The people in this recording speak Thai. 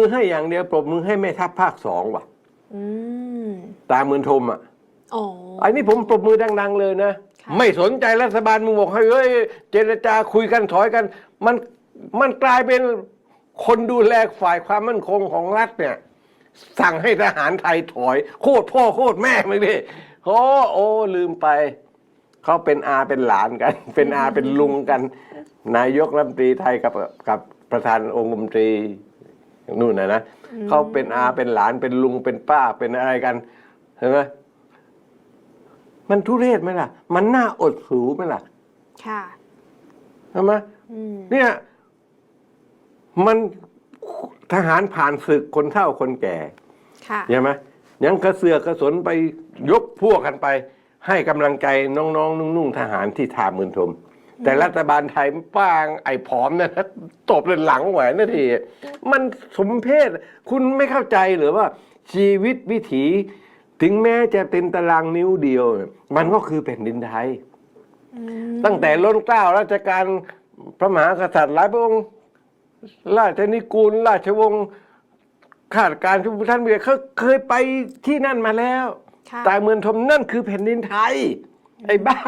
มือให้อย่างเดียวปรบมือให้แม่ทัพภาคสองว่ะอืมตาเมือนทมอะอ๋ออันนี้ผมปรบมือดัง ๆ เลยนะค่ะไม่สนใจรัฐบาลมึงบอกให้เฮ้ยเจรจาคุยกันถอยกัน มันมันกลายเป็นคนดูแลฝ่ายความมั่นคงของรัฐเนี่ย สั่งให้ทหารไทยถอย โคตรพ่อโคตรแม่มึงดิโอ้โอ้ลืมไปเขาเป็นอาเป็นหลานกัน เป็นอาเป็นลุงกัน นายกรัฐมนตรีไทยกับกับประธานองคมนตรี นู่นนะนะเขาเป็นอาเป็นหลานเป็นลุงเป็นป้าเป็นอะไรกันเห็นไหมมันทุเรศไหมล่ะ มันน่าอดสูไหมล่ะ ค่ะใช่ไหมอืมเนี่ย มันทหารผ่านศึกคนเฒ่าคนแก่ค่ะใช่ไหมยังกระเสือกกระสนไปยกพวกกันไป ให้กำลังใจน้องๆ นุ่งๆ ทหารที่ทามืนทม แต่รัฐบาลไทยป้างไอ้ผอมเนยนะตบเลยหลังแหวนนาที มันสมเพศคุณไม่เข้าใจหรือว่าชีวิตวิถี ถึงแม้จะเป็นตารางนิ้วเดียว มันก็คือแผ่นดินไทยอืมตั้งแต่ล้นเกล้าราชการพระมหากษัตริย์หลายพระองค์ราชนิกูล ราชวงศ์ข้าราชการทุกท่านเบียเขาเคยไปที่นั่นมาแล้วค่ะตายเมืองทมนั่นคือแผ่นดินไทย ไอ้บ้า